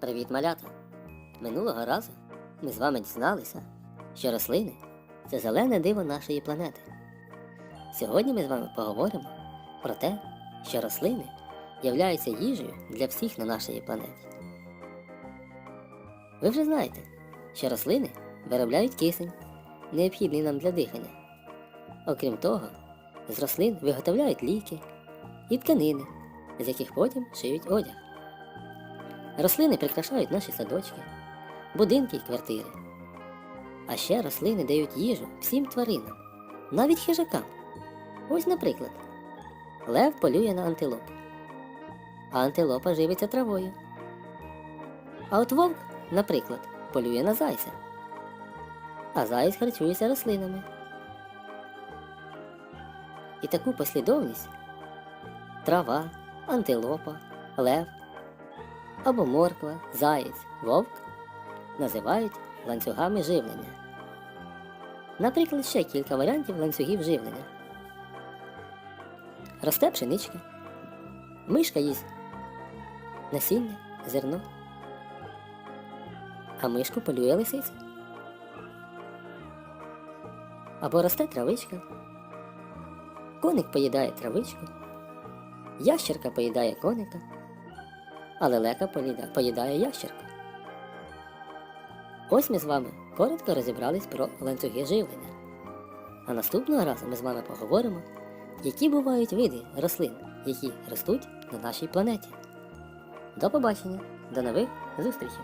Привіт, малята! Минулого разу ми з вами дізналися, що рослини це зелене диво нашої планети. Сьогодні ми з вами поговоримо про те, що рослини являються їжею для всіх на нашій планеті. Ви вже знаєте, що рослини виробляють кисень, необхідний нам для дихання. Окрім того, з рослин виготовляють ліки і тканини, з яких потім шиють одяг. Рослини прикрашають наші садочки, будинки й квартири. А ще рослини дають їжу всім тваринам, навіть хижакам. Ось, наприклад, лев полює на антилоп, а антилопа живиться травою. А от вовк, наприклад, полює на зайця, а заєць харчується рослинами. І таку послідовність трава, антилопа, лев або морква, заєць, вовк називають ланцюгами живлення. Наприклад, ще кілька варіантів ланцюгів живлення. Росте пшеничка, мишка їсть насіння, зерно, а мишку полює лисиця. Або росте травичка, коник поїдає травичку, ящерка поїдає коника а лелека поліда- поїдає ящерку. Ось ми з вами коротко розібрались про ланцюги живлення. А наступного разу ми з вами поговоримо, які бувають види рослин, які ростуть на нашій планеті. До побачення, до нових зустрічей!